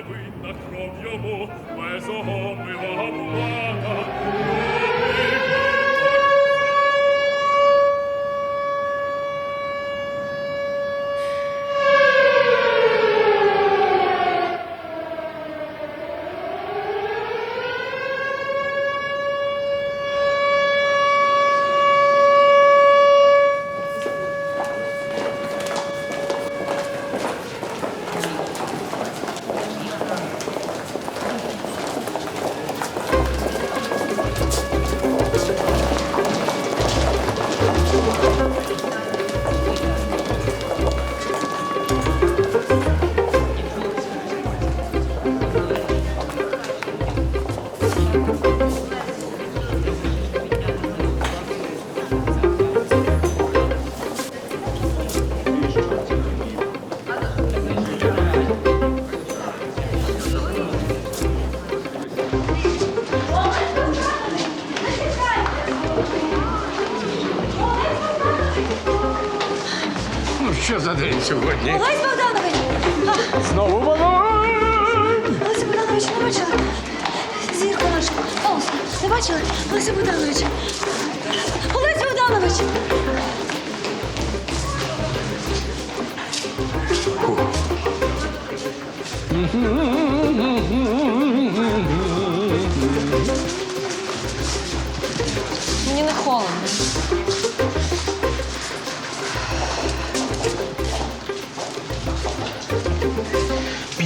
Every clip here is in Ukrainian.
невинна кров йому безого милого брата.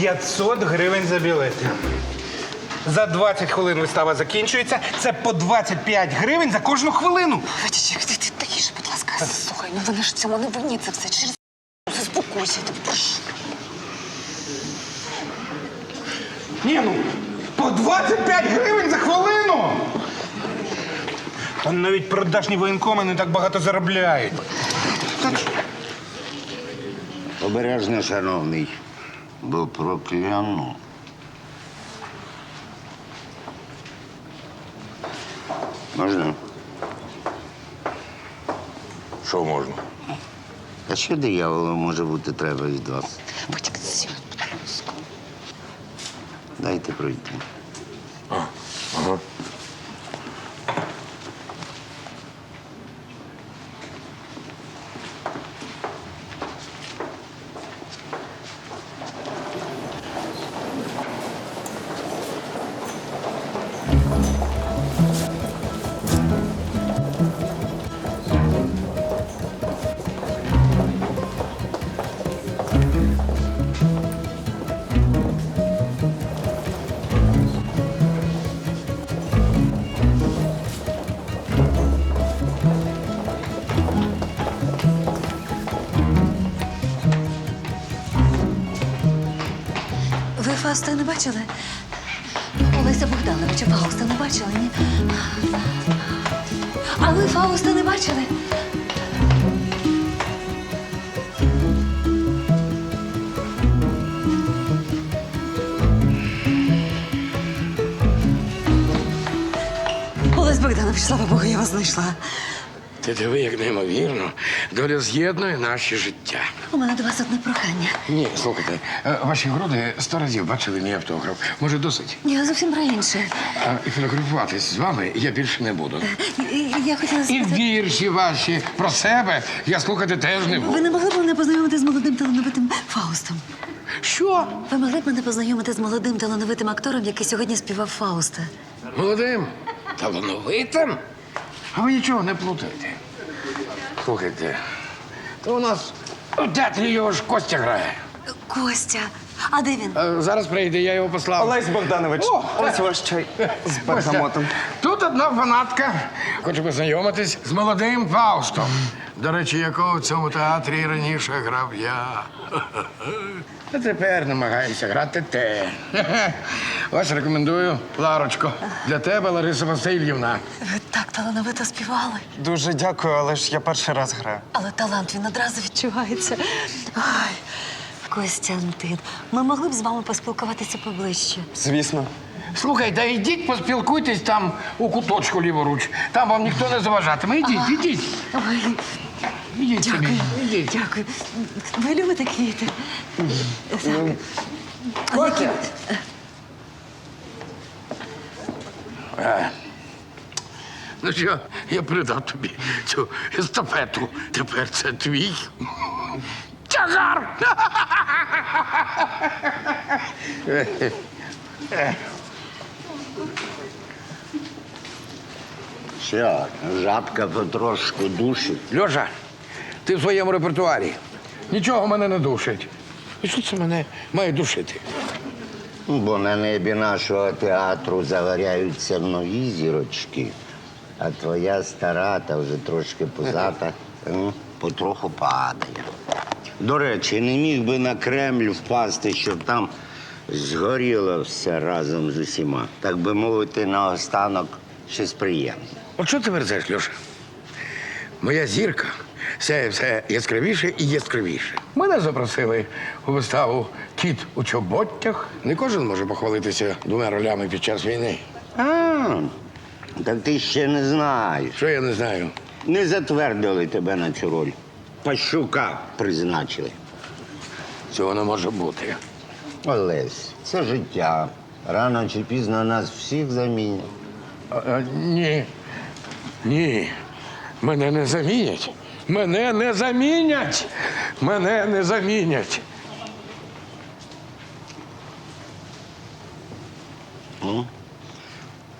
500 гривень за білети. За 20 хвилин вистава закінчується. Це по 25 гривень за кожну хвилину. Витічик, ти, ти тихіше, будь ласка. Слухай, ну вони ж в цьому не винні, це все через заспокойся, тебе прошу. Ні, ну, по 25 гривень за хвилину. Там навіть продажні воєнкоми не так багато заробляють. Обережно, шановний, бо прокляну. Можна? Що можна? А що дияволу може бути треба від вас? Будьте будь ласка. Дайте пройти. Бачили? Олеся Богдановича Фауста не бачили, ні? А ви Фауста не бачили? Олесь Богданович, слава Богу, я вас знайшла. Ти диви, як неймовірно. Доля з'єднує наші життя. У мене до вас одне прохання. Ні, слухайте, е, ваші груди сто разів бачили мій автограф. Може, досить? Я зовсім про інше. А фотографуватись з вами я більше не буду. І- і- Я хотіла І сказати... вірші ваші про себе я слухати теж не Ви не могли б мене познайомити з молодим талановитим Фаустом? Що? Ви могли б мене познайомити з молодим талановитим актором, який сьогодні співав Фауста? Молодим, талановитим? А ви нічого не плутаєте. Слухайте, то у нас у театрі його ж Костя грає. Костя, а де він? Е, Зараз прийде, я його послав. Олесь Богданович, О! ось ваш чай з бергамотом. Тут одна фанатка. Хоче познайомитись з молодим Фаустом. До речі, якого в цьому театрі раніше грав я. А тепер намагаюся грати те. Ось рекомендую, Ларочко. Для тебе, Лариса Васильівна. Ви так талановито співали. Дуже дякую, але ж я перший раз граю. Але талант він одразу відчувається. Ай, Костянтин, ми могли б з вами поспілкуватися поближче. Звісно. Слухайте, йдіть, поспілкуйтесь там у куточку ліворуч. Там вам ніхто не заважатиме. Ідіть, ідіть. Ой, Ідіть дякую. Ідіть. Дякую. Ви любите квіти? Так. Костя! Ну що, я передав тобі цю естафету. Тепер це твій. Тягар! Що, жабка потрошку душить. Льоша, ти в своєму репертуарі. Нічого мене не душить. І що це мене має душити? Бо на небі нашого театру загоряються нові зірочки, а твоя стара та вже трошки позата ну, потроху падає. До речі, не міг би на Кремль впасти, щоб там згоріло все разом з усіма. Так би мовити, наостанок щось приємне. От що ти верзеш, Льоша? Моя зірка все, все яскравіше і яскравіше. Мене запросили у виставу Кіт у чоботтях. Не кожен може похвалитися двома ролями під час війни. А, так ти ще не знаєш. Що я не знаю? Не затвердили тебе на цю роль. Пащука призначили. Цього не може бути. Олесь, це життя. Рано чи пізно нас всіх замінять. А, а, ні. Ні. Мене не замінять. Мене не замінять. Мене не замінять.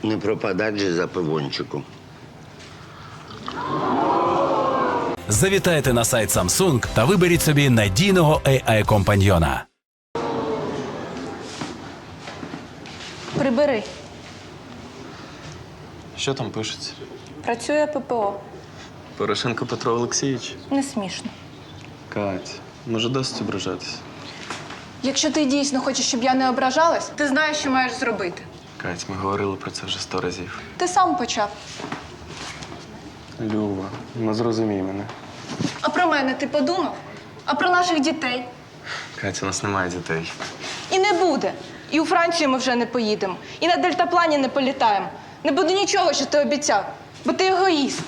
Не пропадать же за пивончиком. Завітайте на сайт Samsung та виберіть собі надійного AI-компаньйона. Прибери. Що там пишеться? Працює ППО. Порошенко Петро Олексійович. Не смішно. Кать, може досить ображатися? Якщо ти дійсно хочеш, щоб я не ображалась, ти знаєш, що маєш зробити. Кать, ми говорили про це вже сто разів. Ти сам почав. Люба, ну зрозумій мене. А про мене ти подумав? А про наших дітей? Катя, у нас немає дітей. І не буде. І у Францію ми вже не поїдемо. І на дельтаплані не політаємо. Не буде нічого, що ти обіцяв, бо ти егоїст.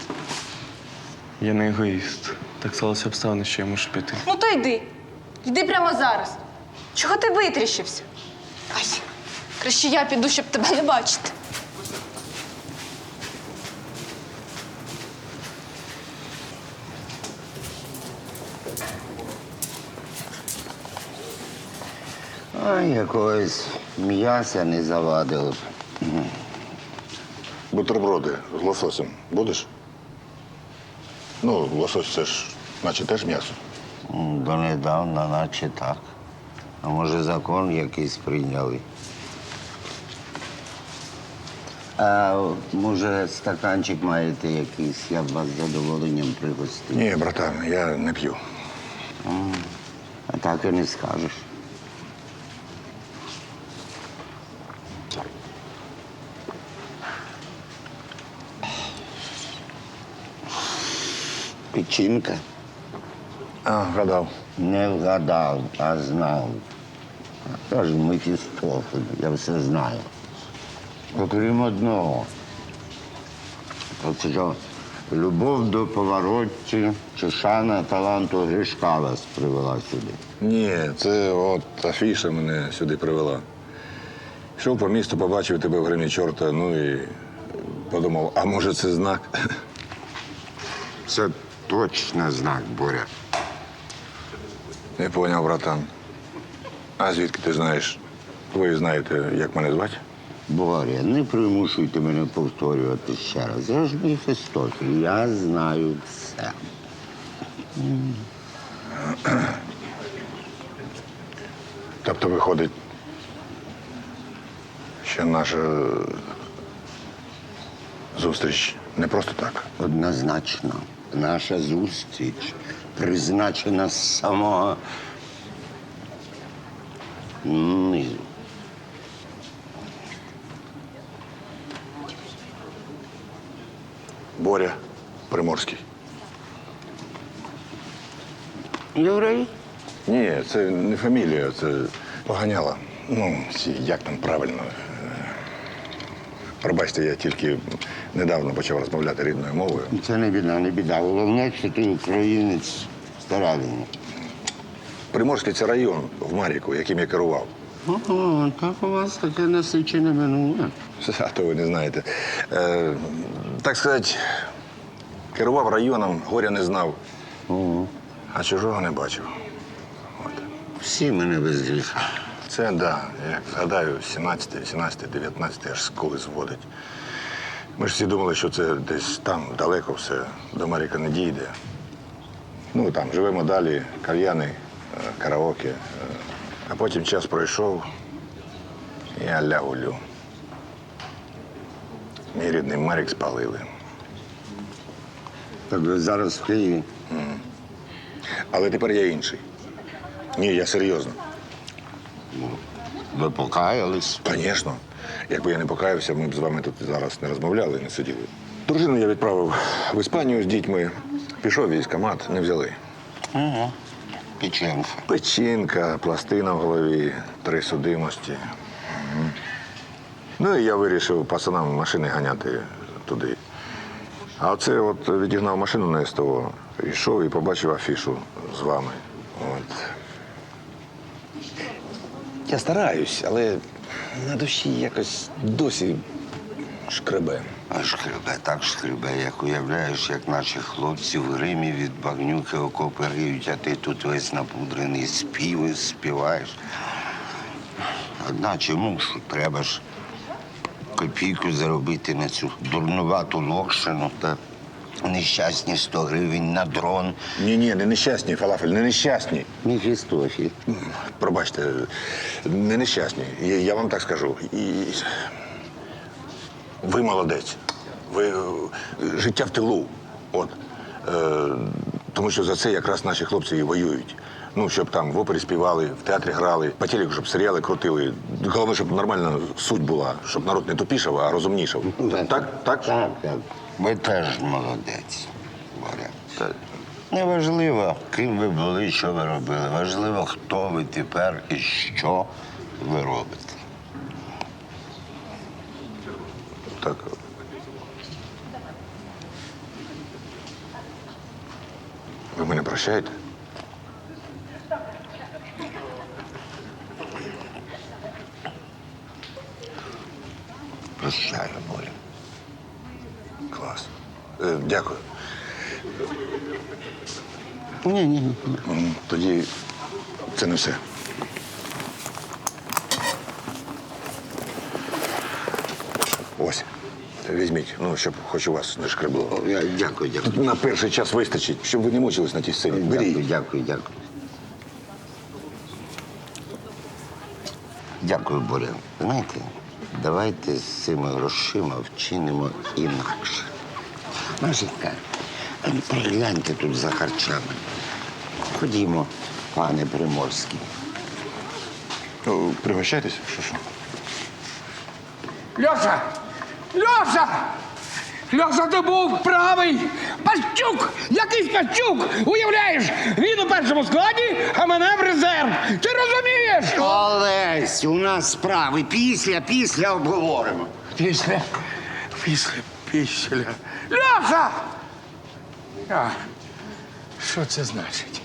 Я не егоїст. Так сталося обставини, що я мушу піти. Ну то йди. Йди прямо зараз. Чого ти витріщився? Ай, краще я піду, щоб тебе не бачити. А якогось м'яса не завадило б. Бутерброди з лососем будеш? Ну, лосось це ж, наче теж м'ясо. М, Донедавна, наче так. А може, закон якийсь прийняли. А може, стаканчик маєте якийсь, я б вас з задоволенням пригостив. Ні, братан, я не п'ю. А так і не скажеш. Печінка А, гадав. не вгадав, а знав. Я ж Мефістофель, я все знаю. Окрім одного. Оце любов до поворотці чи шана таланту Гришка вас привела сюди. Ні, це от афіша мене сюди привела. Йшов по місту, побачив тебе в гримі чорта, ну і подумав, а може це знак? Це точно знак, Боря. Не поняв, братан. А звідки ти знаєш? Ви знаєте, як мене звати? Боря, не примушуйте мене повторювати ще раз. Я ж Мефістофель, я знаю все. Тобто виходить, що наша зустріч не просто так. Однозначно, наша зустріч призначена з самого низу. Боря Приморський. Єврей? Ні, це не фамілія, це поганяла. Ну, як там правильно. Пробачте, я тільки недавно почав розмовляти рідною мовою. Це не біда, не біда. Головне, що ти українець старавий. Приморський це район в Маріку, яким я керував. Ого, так у вас таке насичене минуле. А то ви не знаєте. Е, так сказати, керував районом, горя не знав, а чужого не бачив. От. Всі мене без гріха. Це да, як згадаю, 17, 18, 19 аж скули зводить. Ми ж всі думали, що це десь там далеко все, до Маріка не дійде. Ну там живемо далі, кальяни, е, караоке. е, А потім час пройшов, і аля гулю. Мій рідний Марік спалили. Так ви зараз в Києві. Але тепер я інший. Ні, я серйозно. Ви покаялись. Звісно. Якби я не покаявся, ми б з вами тут зараз не розмовляли, не сиділи. Дружину я відправив в Іспанію з дітьми. Пішов військомат, не взяли. Ага. Печенка. Печінка, пластина в голові, три судимості. Ну і я вирішив пацанам машини ганяти туди. А оце от відігнав машину на СТО, йшов і побачив афішу з вами. От. Я стараюсь, але на душі якось досі шкребе. А шкребе, так шкребе, як уявляєш, як наші хлопці в гримі від багнюки окопи а ти тут весь напудрений співи співаєш. Одначе мушу, треба ж копійку заробити на цю дурнувату локшину та нещасні 100 гривень на дрон. Ні, ні, не нещасні, фалафель, не нещасні. Міфістофіль. Пробачте, не нещасні. Я, я вам так скажу. І... Ви молодець. Ви е, життя в тилу. От. Е, тому що за це якраз наші хлопці і воюють. Ну, щоб там в опері співали, в театрі грали, по телеку, щоб серіали крутили. Головне, щоб нормальна суть була, щоб народ не тупішав, а розумнішав. Так? Так? Так, так. Ви теж молодець, Боря. Так. Неважливо, ким ви були, що ви робили. Важливо, хто ви тепер і що ви робите. так. Ви мене прощаєте? Прощаю, Боря. Клас. Е, дякую. Ні, ні, ні. М, Тоді це не все. Ось. Візьміть, ну, щоб хоч у вас не шкребло. Я- Дякую, дякую. На перший час вистачить, щоб ви не мучились на тій сцені. Дякую, Беріть. дякую, дякую. Дякую, Боря. Знаєте, давайте з цими грошима вчинимо інакше. Машенька, ну пригляньте тут за харчами. Ходімо, пане Приморський. Пригощайтесь, що що. Льоша! Льоша! Льоша, ти був правий! Пащук! Якийсь Пащук! Уявляєш, він у першому складі, а мене в резерв! Ти розумієш? Олесь, у нас справи. Після, після обговоримо. Після, після, після. Льоша! А, що це значить?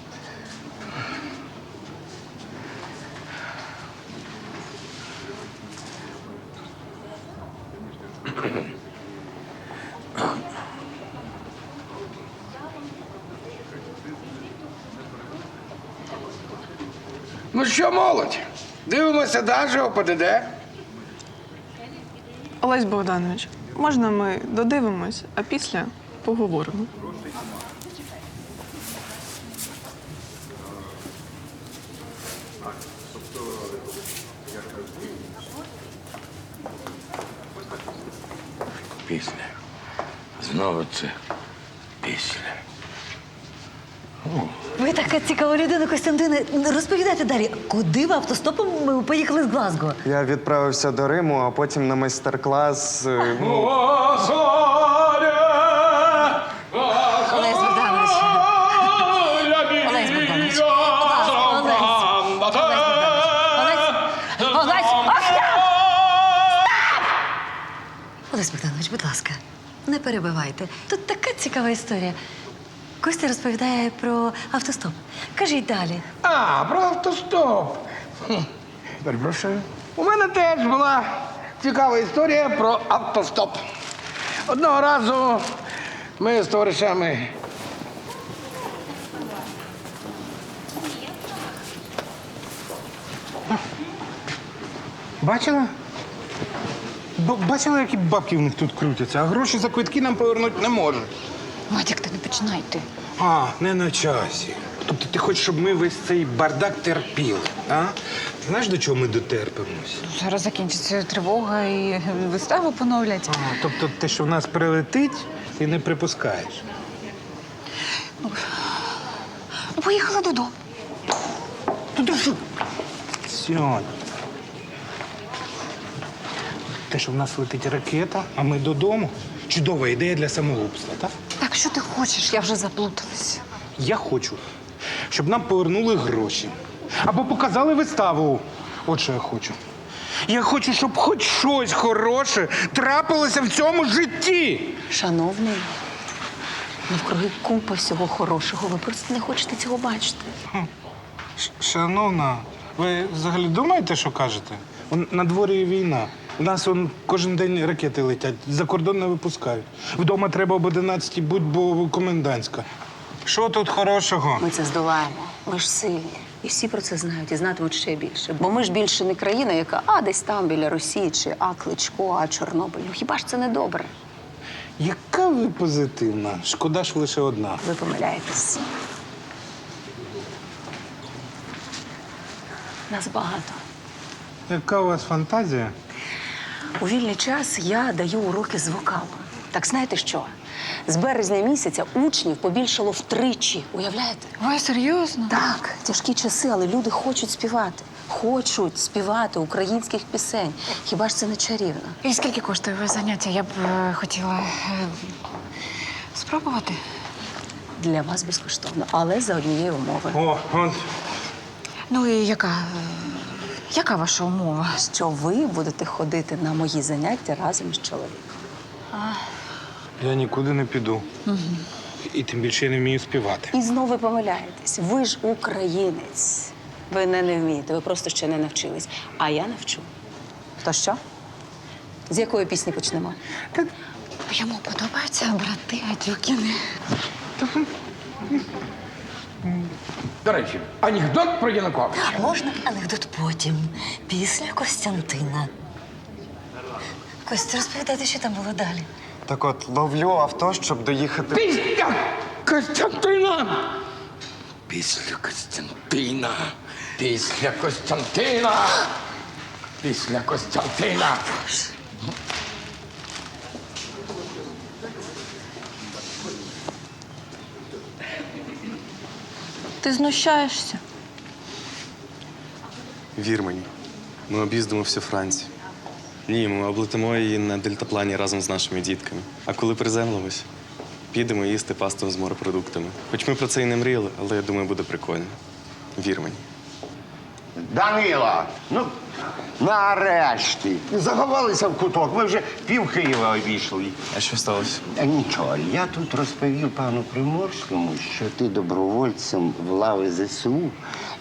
Ну що, молодь? Дивимося далі ОПДД. Олесь Богданович, можна ми додивимось, а після поговоримо. розповідайте далі, куди ви автостопом ми поїхали з Глазго? Я відправився до Риму, а потім на майстер-клас. Е, ну. Олесь Олесь Богданович, будь ласка, не перебивайте. Тут така цікава історія. Костя розповідає про автостоп. Кажіть далі. А, про автостоп. Хм, Перепрошую. У мене теж була цікава історія про автостоп. Одного разу ми з товаришами. Бачила? Б- бачила, які бабки в них тут крутяться, а гроші за квитки нам повернути не можуть. Вадік, ти не починай ти. А, не на часі. Тобто ти хочеш, щоб ми весь цей бардак терпіли, а? Ти знаєш, до чого ми дотерпимось? Зараз закінчиться тривога і виставу поновлять. А, тобто те, що в нас прилетить, ти не припускаєш. Ну, поїхали додому. Туди що? Сьогодні. Те, що в нас летить ракета, а ми додому. Чудова ідея для самогубства, так? Так що ти хочеш? Я вже заплуталася. Я хочу, щоб нам повернули гроші. Або показали виставу. От що я хочу. Я хочу, щоб хоч щось хороше трапилося в цьому житті. Шановний, навкруги купа всього хорошого. Ви просто не хочете цього бачити. Шановна, ви взагалі думаєте, що кажете? На дворі війна. У нас он, кожен день ракети летять, за кордон не випускають. Вдома треба об 11 будь, бо комендантська. Що тут хорошого? Ми це здолаємо. Ми ж сильні. І всі про це знають і знатимуть ще більше. Бо ми ж більше не країна, яка а десь там біля Росії, чи а Кличко, а Чорнобиль. Ну хіба ж це не добре? Яка ви позитивна? Шкода ж лише одна. Ви помиляєтесь. Нас багато. Яка у вас фантазія? У вільний час я даю уроки з вокалу. Так знаєте що? З березня місяця учнів побільшало втричі. Уявляєте? Ой, серйозно? Так, тяжкі часи, але люди хочуть співати. Хочуть співати українських пісень. Хіба ж це не чарівно? І скільки коштує ваше заняття? Я б е, хотіла е, спробувати. Для вас безкоштовно, але за однієї умови. О, от. Ну і яка? е, Яка ваша умова? Що ви будете ходити на мої заняття разом з чоловіком. Я нікуди не піду. І тим більше я не вмію співати. І знову ви помиляєтесь. Ви ж українець. Ви не, не вмієте, ви просто ще не навчились. А я навчу. То що? З якої пісні почнемо? Йому подобаються брати Адюкіни. До речі, анекдот про Януковича. Можна анекдот потім, після Костянтина. Костя, розповідайте, що там було далі. Так от, ловлю авто, щоб доїхати. Після Костянтина. Після Костянтина. Після Костянтина. Після Костянтина. Ти знущаєшся? Вір мені. Ми об'їздимо всю Францію. Ні, ми облетимо її на дельтаплані разом з нашими дітками. А коли приземлимось, підемо їсти пасту з морепродуктами. Хоч ми про це і не мріяли, але я думаю, буде прикольно. Вір мені. Данила, ну нарешті. Заховалися в куток. Ми вже пів Києва обійшли. А що сталося? А нічого, я тут розповів пану Приморському, що ти добровольцем в лави ЗСУ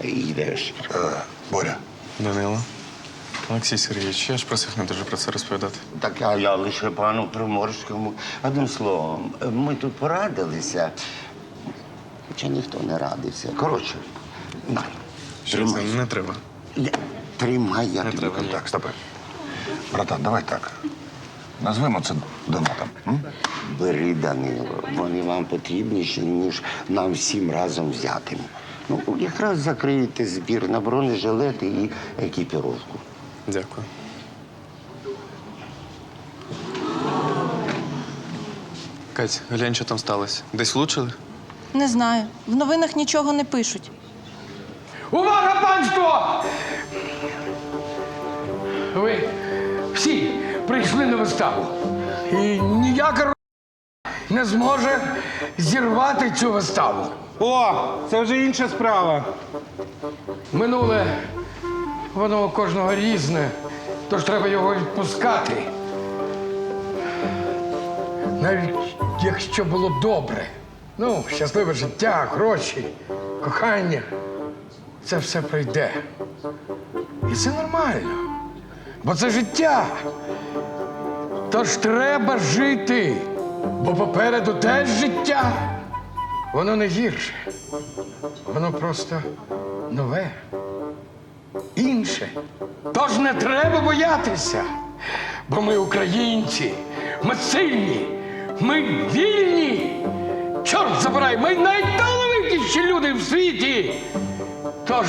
йдеш. Боря, Данило. Олексій Сергійович, я ж просив не дуже про це розповідати. Так а я лише пану Приморському. Одним словом, ми тут порадилися, хоча ніхто не радився. Коротше, на, Що тримай. не треба. Не, Тримай, я тобі треба. кажу. так, стопи. Братан, давай так. Назвемо це донатом. М? Бери, Данило, вони вам потрібніші, ніж нам всім разом взятим. Ну, якраз закриєте збір на бронежилети і екіпіровку. Дякую. Кать, глянь, що там сталося. Десь влучили? Не знаю. В новинах нічого не пишуть. Увага, панство! Ви всі прийшли на виставу. І ніяка не зможе зірвати цю виставу. О, це вже інша справа. Минуле, воно у кожного різне, тож треба його відпускати. навіть якщо було добре. Ну, щасливе життя, гроші, кохання. Це все пройде. І це нормально. Бо це життя. Тож треба жити. Бо попереду теж життя. Воно не гірше. Воно просто нове. Інше. Тож не треба боятися. Бо ми українці, ми сильні, ми вільні. Чорт забирай, ми найталановитіші люди в світі. Тож,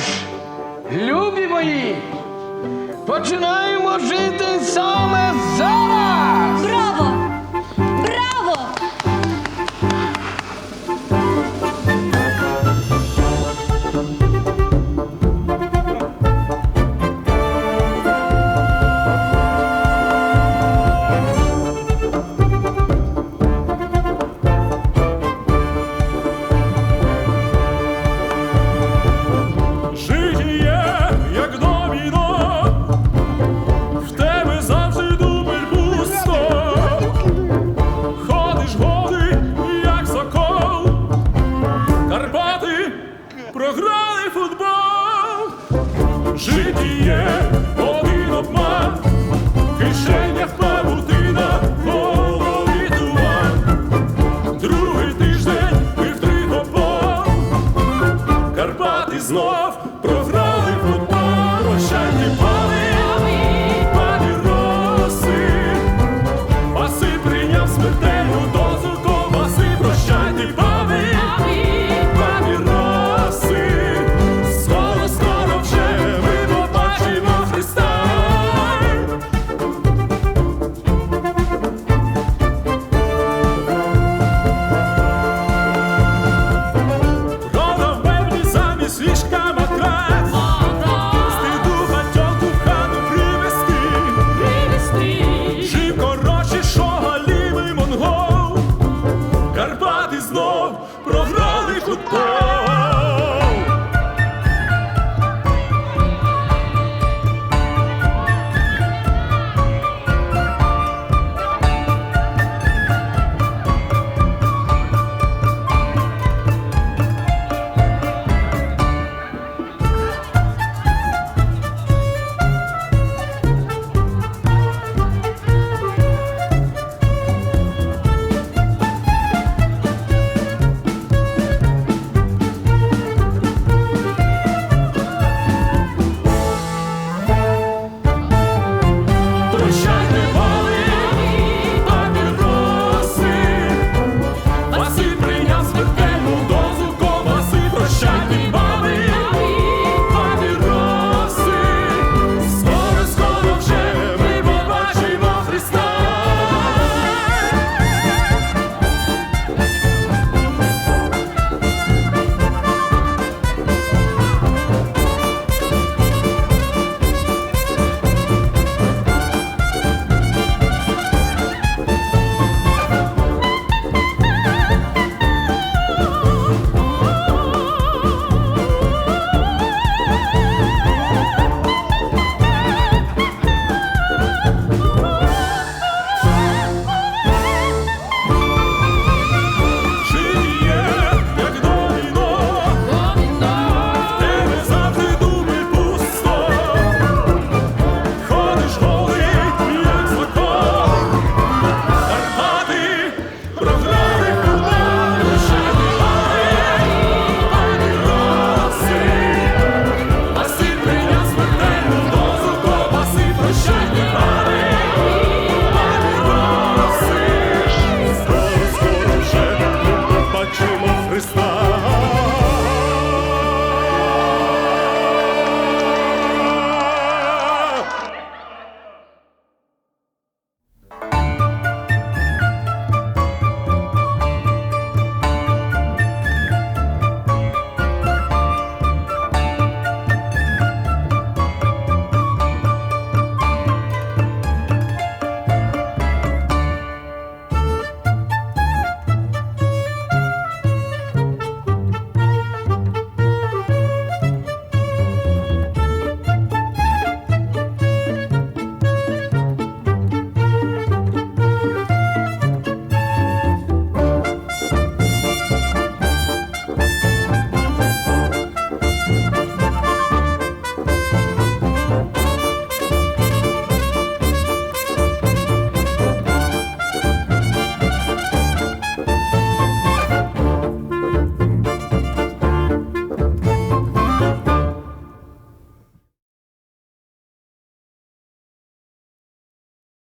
любі мої, починаємо жити саме зараз. Браво! Żydi je, Odin od